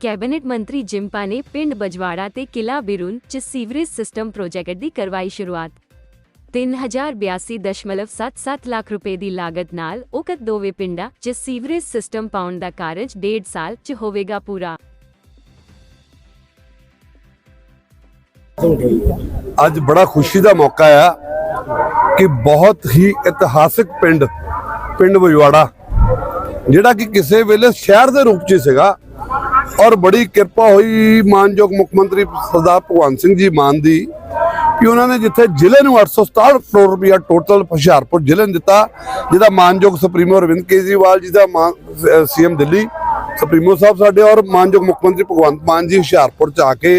Cabinet ਮੰਤਰੀ ਜਿੰਪਾ ਨੇ ਪਿੰਡ ਬਜਵਾੜਾ ਤੇ ਕਿਲਾ ਬਿਰੁਨ ਚ ਸੀਵਰੇਜ ਸਿਸਟਮ ਪ੍ਰੋਜੈਕਟ ਦੀ ਕਰਵਾਈ ਸ਼ੁਰੂਆਤ। 3082.77 ਲੱਖ ਰੁਪਏ ਦੀ ਲਾਗਤ ਨਾਲ ਉਕਤ ਦੋਵੇਂ ਪਿੰਡਾਂ 'ਚ ਸੀਵਰੇਜ ਸਿਸਟਮ ਪਾਉਣ ਦਾ ਕਾਰਜ ਡੇਢ ਸਾਲ 'ਚ ਹੋਵੇਗਾ ਪੂਰਾ। ਅੱਜ ਬੜਾ ਖੁਸ਼ੀ ਦਾ ਮੌਕਾ ਆ ਕਿ ਬਹੁਤ ਹੀ ਇਤਿਹਾਸਿਕ ਪਿੰਡ ਪਿੰਡ ਬਜਵਾੜਾ, ਜਿਹੜਾ ਕਿ ਕਿਸੇ ਵੇਲੇ ਸ਼ਹਿਰ ਦੇ ਰੂਪ 'ਚ ਸੀਗਾ ਔਰ ਬੜੀ ਕਿਰਪਾ ਹੋਈ ਮਾਨਯੋਗ ਮੁੱਖ ਮੰਤਰੀ ਸਰਦਾਰ ਭਗਵੰਤ ਸਿੰਘ ਜੀ ਮਾਨ ਦੀ ਕਿ ਉਹਨਾਂ ਨੇ ਜਿੱਥੇ ਜ਼ਿਲ੍ਹੇ ਨੂੰ 867 ਕਰੋੜ ਰੁਪਇਆ ਟੋਟਲ ਹੁਸ਼ਿਆਰਪੁਰ ਜ਼ਿਲ੍ਹੇ ਨੂੰ ਦਿੱਤਾ, ਜਿਹਦਾ ਮਾਨਯੋਗ ਸੁਪਰੀਮੋ ਅਰਵਿੰਦ ਕੇਜਰੀਵਾਲ ਜੀ ਦਾ ਸੀਐਮ ਦਿੱਲੀ, ਸੁਪਰੀਮੋ ਸਾਹਿਬ ਸਾਡੇ ਔਰ ਮਾਨਯੋਗ ਮੁੱਖ ਮੰਤਰੀ ਭਗਵੰਤ ਮਾਨ ਜੀ ਹੁਸ਼ਿਆਰਪੁਰ ਚ ਆ ਕੇ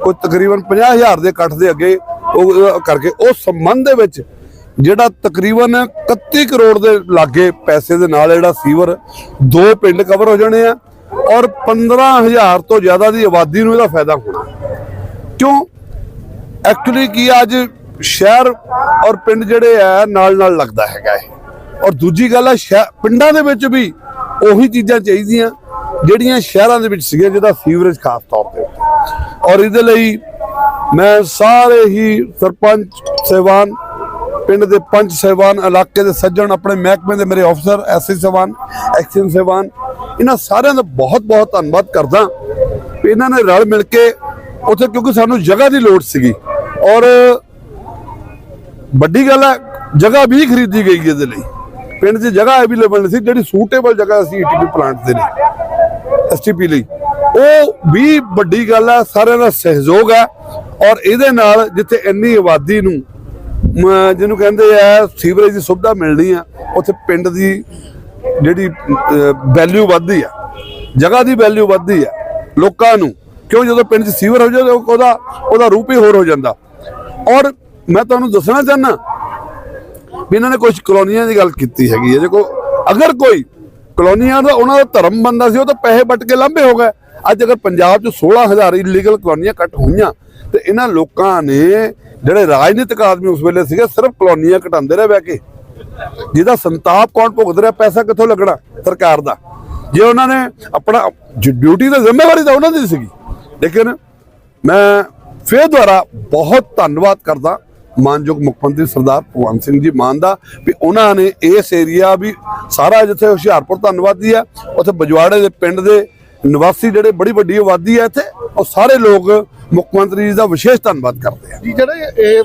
ਕੋਈ ਤਕਰੀਬਨ 50000 ਦੇ ਇਕੱਠ ਦੇ ਅੱਗੇ ਉਹ ਉਹ ਕਰਕੇ ਉਸ ਸੰਬੰਧ ਦੇ ਵਿੱਚ ਜਿਹੜਾ ਤਕਰੀਬਨ 31 ਕਰੋੜ ਦੇ ਲਾਗੇ ਪੈਸੇ ਦੇ ਨਾਲ ਜਿਹੜਾ ਸੀਵਰ ਦੋ ਪਿੰਡ ਕਵਰ ਹੋ ਜਾਣੇ ਆ। ਔਰ 15000 ਤੋਂ ਜ਼ਿਆਦਾ ਦੀ ਆਬਾਦੀ ਨੂੰ ਇਹਦਾ ਫਾਇਦਾ ਹੋਣਾ। ਕਿਉਂ? ਐਕਚੁਅਲੀ ਕੀ ਆ, ਅੱਜ ਸ਼ਹਿਰ ਔਰ ਪਿੰਡ ਜਿਹੜੇ ਆ ਨਾਲ ਨਾਲ ਲੱਗਦਾ ਹੈਗਾ ਇਹ। ਔਰ ਦੂਜੀ ਗੱਲ ਆ ਸ਼ਹਿ- ਪਿੰਡਾਂ ਦੇ ਵਿੱਚ ਵੀ ਉਹੀ ਚੀਜ਼ਾਂ ਚਾਹੀਦੀਆਂ ਜਿਹੜੀਆਂ ਸ਼ਹਿਰਾਂ ਦੇ ਵਿੱਚ ਸੀਗੀਆਂ ਜਿਹਦਾ ਸੀਵਰੇਜ ਖਾਸ ਤੌਰ ਤੇ ਔਰ ਇਹਦੇ ਲਈ ਮੈਂ ਸਾਰੇ ਹੀ ਸਰਪੰਚ ਸਹਿਬਾਨ ਪਿੰਡ ਦੇ ਪੰਚ ਸਹਿਬਾਨ ਇਲਾਕੇ ਦੇ ਸੱਜਣ ਆਪਣੇ ਮਹਿਕਮੇ ਦੇ ਮੇਰੇ ਅਫਸਰ ਐਸਸੀ ਸਹਿਬਾਨ ਐਕਸ਼ਨ ਸਹਿਬਾਨ ਇਹਨਾਂ ਸਾਰਿਆਂ ਦਾ ਬਹੁਤ ਬਹੁਤ ਧੰਨਵਾਦ ਕਰਦਾ ਇਹਨਾਂ ਨੇ ਰਲ ਮਿਲ ਕੇ ਉੱਥੇ ਕਿਉਂਕਿ ਸਾਨੂੰ ਜਗ੍ਹਾ ਦੀ ਲੋੜ ਸੀਗੀ। ਔਰ ਵੱਡੀ ਗੱਲ ਹੈ, ਜਗ੍ਹਾ ਵੀ ਖਰੀਦੀ ਗਈ ਇਹਦੇ ਲਈ। ਪਿੰਡ 'ਚ ਜਗ੍ਹਾ ਅਵੇਲੇਬਲ ਨਹੀਂ ਸੀ, ਜਿਹੜੀ ਸੂਟੇਬਲ ਜਗ੍ਹਾ ਸੀ ਈਟੀਪੀ ਪਲਾਂਟ ਦੇ ਲਈ ਐਸਟੀਪੀ ਲਈ। ਉਹ ਵੀ ਵੱਡੀ ਗੱਲ ਹੈ, ਸਾਰਿਆਂ ਦਾ ਸਹਿਯੋਗ ਹੈ। ਔਰ ਇਹਦੇ ਨਾਲ ਜਿੱਥੇ ਇੰਨੀ ਆਬਾਦੀ ਨੂੰ ਜਿਹਨੂੰ ਕਹਿੰਦੇ ਆ, ਸੀਵਰੇਜ ਦੀ ਸੁਵਿਧਾ ਮਿਲਣੀ ਆ, ਉੱਥੇ ਪਿੰਡ ਦੀ ਜਿਹੜੀ ਵੈਲਿਊ ਵੱਧਦੀ ਆ, ਜਗ੍ਹਾ ਦੀ ਵੈਲਿਊ ਵੱਧਦੀ ਆ, ਲੋਕਾਂ ਨੂੰ, ਕਿਉਂ ਜਦੋਂ ਪਿੰਡ 'ਚ ਸੀਵਰ ਹੋ ਜਾਵੇ ਉਹਦਾ ਉਹਦਾ ਰੂਪ ਹੀ ਹੋਰ ਹੋ ਜਾਂਦਾ। ਔਰ ਮੈਂ ਤੁਹਾਨੂੰ ਦੱਸਣਾ ਚਾਹਨਾ ਵੀ ਇਹਨਾਂ ਨੇ ਕੁਝ ਕਲੋਨੀਆਂ ਦੀ ਗੱਲ ਕੀਤੀ ਹੈਗੀ ਹੈ ਦੇਖੋ, ਅਗਰ ਕੋਈ ਕਲੋਨੀਆਂ ਦਾ, ਉਹਨਾਂ ਦਾ ਧਰਮ ਬੰਦਾ ਸੀ, ਉਹ ਤਾਂ ਪੈਸੇ ਵੱਟ ਕੇ ਲਾਂਭੇ ਹੋ ਗਏ। ਅੱਜ ਅਗਰ ਪੰਜਾਬ 'ਚ 16000 ਇਲੀਗਲ ਕਲੋਨੀਆਂ ਕੱਟ ਹੋਈਆਂ, ਤੇ ਇਹਨਾਂ ਲੋਕਾਂ ਨੇ ਜਿਹੜੇ ਰਾਜਨੀਤਿਕ ਆਦਮੀ ਉਸ ਵੇਲੇ ਸੀਗੇ, ਸਿਰਫ ਕਲੋਨੀਆਂ ਘਟਾਉਂਦੇ ਰਹੇ ਬਹਿ ਕੇ। ਜਿਹਦਾ ਸੰਤਾਪ ਕੌਣ ਭੁਗਤ ਰਿਹਾ, ਪੈਸਾ ਕਿੱਥੋਂ ਲੱਗਣਾ ਸਰਕਾਰ ਦਾ? ਜੇ ਉਹਨਾਂ ਨੇ ਆਪਣਾ ਡਿਊਟੀ ਤੇ ਜ਼ਿੰਮੇਵਾਰੀ ਤਾਂ ਉਹਨਾਂ ਦੀ ਸੀਗੀ। ਲੇਕਿਨ ਮੈਂ ਫੇਰ ਦੁਆਰਾ ਬਹੁਤ ਧੰਨਵਾਦ ਕਰਦਾ ਮਾਨਯੋਗ ਮੁੱਖ ਮੰਤਰੀ ਸਰਦਾਰ ਭਗਵੰਤ ਸਿੰਘ ਜੀ ਮਾਨ ਦਾ ਵੀ ਉਹਨਾਂ ਨੇ ਇਸ ਏਰੀਆ ਵੀ ਸਾਰਾ ਜਿੱਥੇ ਹੁਸ਼ਿਆਰਪੁਰ ਧੰਨਵਾਦੀ ਆ, ਉੱਥੇ ਬਜਵਾੜੇ ਦੇ ਪਿੰਡ ਦੇ ਨਿਵਾਸੀ ਜਿਹੜੇ ਬੜੀ ਵੱਡੀ ਆਬਾਦੀ ਹੈ ਇੱਥੇ ਉਹ ਸਾਰੇ ਲੋਕ ਮੁੱਖ ਮੰਤਰੀ ਜੀ ਦਾ ਵਿਸ਼ੇਸ਼ ਧੰਨਵਾਦ ਕਰਦੇ ਆ। ਜੀ ਜਿਹੜਾ ਇਹ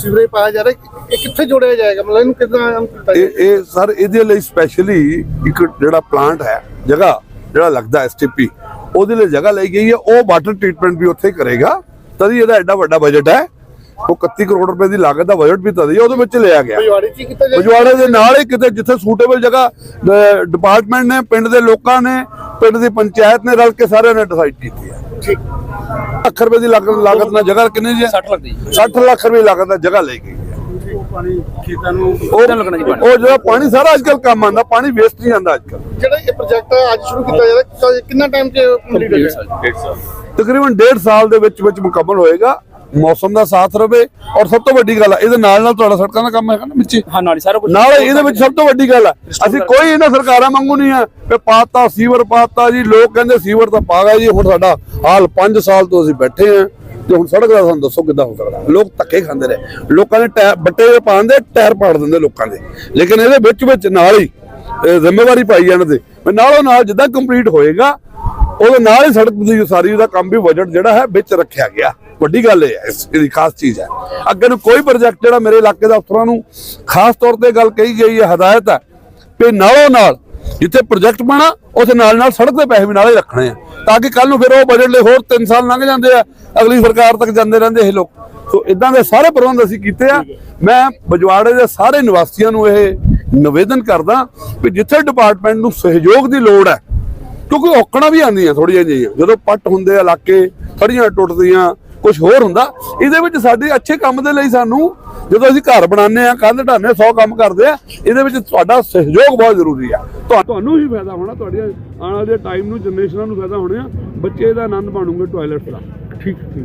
ਸੀਵਰੇਜ ਪਾਇਆ ਜਾ ਰਿਹਾ ਇਹ ਕਿੱਥੇ ਜੋੜਿਆ ਜਾਏਗਾ? ਮਤਲਬ ਇਹਨੂੰ ਕਿਦਾਂ ਇਹ ਇਹ ਸਰ ਇਹਦੇ ਲਈ ਸਪੈਸ਼ਲੀ ਇੱਕ ਜਿਹੜਾ ਪਲਾਂਟ ਹੈ ਜਗ੍ਹਾ ਜਿਹੜਾ ਲੱਗਦਾ ਐਸਟੀਪੀ ਉਹਦੇ ਲਈ ਜਗ੍ਹਾ ਲਈ ਗਈ ਹੈ ਉਹ ਵਾਟਰ ਟ੍ਰੀਟਮੈਂਟ ਵੀ ਉੱਥੇ ਕਰੇਗਾ ਤਦੀ ਇਹਦਾ ਐਡਾ ਵੱਡਾ ਬਜਟ ਹੈ। ਉਹ 31 ਕਰੋੜ ਰੁਪਏ ਦੀ ਲਾਗਤ ਦਾ ਬਜਟ ਵੀ ਤਦੀ ਉਹਦੇ ਵਿੱਚ ਲਿਆ ਗਿਆ। ਬਜਵਾੜੇ ਦੇ ਨਾਲ ਹੀ ਕਿਤੇ ਜਿੱਥੇ ਸੂਟੇਬਲ ਜਗ੍ਹਾ ਡਿਪਾਰਟਮੈਂਟ ਨੇ ਪਿੰਡ ਦੇ ਲੋਕਾਂ ਨੇ ਪਿੰਡ ਦੀ ਪੰਚਾਇਤ ਨੇ ਰਲ ਕੇ ਸਾਰਿਆਂ ਨੇ ਡਿਸਾਈਡ ਕੀਤੀ ਹੈ। ਠੀਕ। ਲੱਖ ਰੁਪਏ ਦੀ ਲਾਗਤ ਨਾਲ ਜਗ੍ਹਾ ਕਿੰਨੀ ਜੀ? 60 ਲੱਖ ਦੀ। 60 ਲੱਖ ਰੁਪਏ ਲਾਗਤ ਨਾਲ ਜਗ੍ਹਾ ਲਈ ਗਈ ਪਾਣੀ ਖੇਤਾਂ ਨੂੰ ਉਹ ਉਹ ਜਿਹੜਾ ਪਾਣੀ ਸਾਰਾ ਅੱਜ ਕੱਲ ਕੰਮ ਆਉਂਦਾ ਪਾਣੀ ਵੇਸਟ ਨਹੀਂ ਆਉਂਦਾ ਅੱਜ ਕੱਲ ਜਿਹੜਾ ਇਹ ਪ੍ਰੋਜੈਕਟ ਅੱਜ ਸ਼ੁਰੂ ਕੀਤਾ ਜਾ ਰਿਹਾ ਕਿੰਨਾ ਟਾਈਮ ਚ ਕੰਪਲੀਟ ਹੋ ਜਾਏਗਾ? ਤਕਰੀਬਨ 1.5 ਸਾਲ ਦੇ ਵਿੱਚ ਵਿੱਚ ਮੁਕੰਮਲ ਹੋਏਗਾ। ਮੌਸਮ ਦਾ ਸਾਥ ਰਵੇ ਔਰ ਸਭ ਤੋਂ ਵੱਡੀ ਗੱਲ ਹੈ ਇਹਦੇ ਨਾਲ ਨਾਲ ਤੁਹਾਡਾ ਸੜਕਾਂ ਦਾ ਕੰਮ ਹੈਗਾ ਨਾ ਵਿੱਚ ਹਾਂ ਨਾਲ ਹੀ ਸਾਰਾ ਕੁਝ ਨਾਲ ਇਹਦੇ ਵਿੱਚ ਸਭ ਤੋਂ ਵੱਡੀ ਗੱਲ ਹੈ ਅਸੀਂ ਕੋਈ ਇਹਨਾਂ ਸਰਕਾਰਾਂ ਵਾਂਗੂ ਨਹੀਂ ਹੈ ਕਿ ਪਾਤਾ ਸੀਵਰ ਪਾਤਾ ਜੀ ਲੋਕ ਕਹਿੰਦੇ ਸੀਵਰ ਤਾਂ ਪਾ ਗਿਆ ਜੀ ਹੁਣ ਸਾਡਾ ਹਾਲ 5 ਸਾਲ ਤੋਂ ਅਸੀਂ ਬੈਠੇ ਹਾਂ ਤੇ ਹੁਣ ਸੜਕ ਦਾ ਸਾਨੂੰ ਦੱਸੋ ਕਿੱਦਾਂ ਹੋ ਸਕਦਾ। ਲੋਕ ਧੱਕੇ ਖਾਂਦੇ ਨੇ ਲੋਕਾਂ ਦੇ ਟਾਇਰ ਬੱਟੇ ਦੇ ਪਾਉਂਦੇ ਟਾਇਰ ਪਾੜ ਦਿੰਦੇ ਲੋਕਾਂ ਦੇ। ਲੇਕਿਨ ਇਹਦੇ ਵਿੱਚ ਵਿੱਚ ਨਾਲ ਹੀ ਜ਼ਿੰਮੇਵਾਰੀ ਪਾਈ ਜਾਣ ਦੇ। ਮੈਂ ਨਾਲੋਂ ਨਾਲ ਜਿੱਦਾਂ ਕੰਪਲੀਟ ਹੋਏਗਾ ਉਹਦੇ ਨਾਲ ਹੀ ਸੜਕ ਦੀ ਉਸਾਰੀ ਦਾ ਕੰਮ ਵੀ ਬਜਟ ਜਿਹੜਾ ਹੈ ਵਿੱਚ ਰੱਖਿਆ ਗਿਆ। ਵੱਡੀ ਗੱਲ ਇਹ ਹੈ, ਇਸ ਇਹਦੀ ਖਾਸ ਚੀਜ਼ ਹੈ। ਅੱਗੇ ਨੂੰ ਕੋਈ ਪ੍ਰੋਜੈਕਟ ਜਿਹੜਾ ਮੇਰੇ ਇਲਾਕੇ ਦੇ ਅਫਸਰਾਂ ਨੂੰ ਖਾਸ ਤੌਰ ਤੇ ਗੱਲ ਕਹੀ ਗਈ ਹੈ, ਹਦਾਇਤ ਹੈ ਕਿ ਨਾਲੋਂ ਨਾਲ ਜਿੱਥੇ ਪ੍ਰੋਜੈਕਟ ਬਣਾ, ਉੱਥੇ ਨਾਲ ਨਾਲ ਸੜਕ ਦੇ ਪੈਸੇ ਵੀ ਨਾਲੇ ਰੱਖਣੇ ਆ। ਤਾਂ ਕਿ ਕੱਲ ਨੂੰ ਫਿਰ ਉਹ ਬਜਟ ਲਈ ਹੋਰ 3 ਸਾਲ ਲੰਘ ਜਾਂਦੇ ਆ, ਅਗਲੀ ਸਰਕਾਰ ਤੱਕ ਜਾਂਦੇ ਰਹਿੰਦੇ ਇਹ ਲੋਕ। ਸੋ ਇਦਾਂ ਦੇ ਸਾਰੇ ਪ੍ਰਬੰਧ ਅਸੀਂ ਕੀਤੇ ਆ। ਮੈਂ ਬਜਵਾੜੇ ਦੇ ਸਾਰੇ ਨਿਵਾਸੀਆਂ ਨੂੰ ਇਹ ਨਿਵੇਦਨ ਕਰਦਾ ਕਿ ਜਿੱਥੇ ਡਿਪਾਰਟਮੈਂਟ ਨੂੰ ਸਹਿਯੋਗ ਦੀ ਲੋੜ ਹੈ ਕਿਉਂਕਿ ਔਕੜਾਂ ਵੀ ਆਉਂਦੀਆਂ ਥੋੜੀਆਂ ਜਿਹੀਆਂ। ਜਦੋਂ ਪੱਟ ਹੁੰਦੇ ਆ ਇਲਾਕੇ ਥੜੀਆਂ ਟੁੱਟਦੀਆਂ ਕੁਝ ਹੋਰ ਹੁੰਦਾ। ਇਹਦੇ ਵਿੱਚ ਸਾਡੇ ਅੱਛੇ ਕੰਮ ਦੇ ਲਈ ਸਾਨੂੰ ਜਦੋਂ ਅਸੀਂ ਘਰ ਬਣਾਉਂਦੇ ਆ ਕੰਧ ਢਾਉਂਦੇ 100 ਕੰਮ ਕਰਦੇ ਆ ਇਹਦੇ ਵਿੱਚ ਤੁਹਾਡਾ ਸਹਿਯੋਗ ਬਹੁਤ ਜ਼ਰੂਰੀ ਆ। ਤੁਹਾ- ਤੁਹਾਨੂੰ ਵੀ ਫਾਇਦਾ ਹੋਣਾ, ਤੁਹਾਡੀਆਂ ਆਉਣ ਵਾਲੇ ਟਾਈਮ ਨੂੰ ਜਨਰੇਸ਼ਨਾਂ ਨੂੰ ਫਾਇਦਾ ਹੋਣਾ ਬੱਚੇ ਦਾ ਆਨੰਦ ਮਾਣੂਗੇ ਟਾਇਲਟ ਦਾ। ਠੀਕ ਠੀਕ।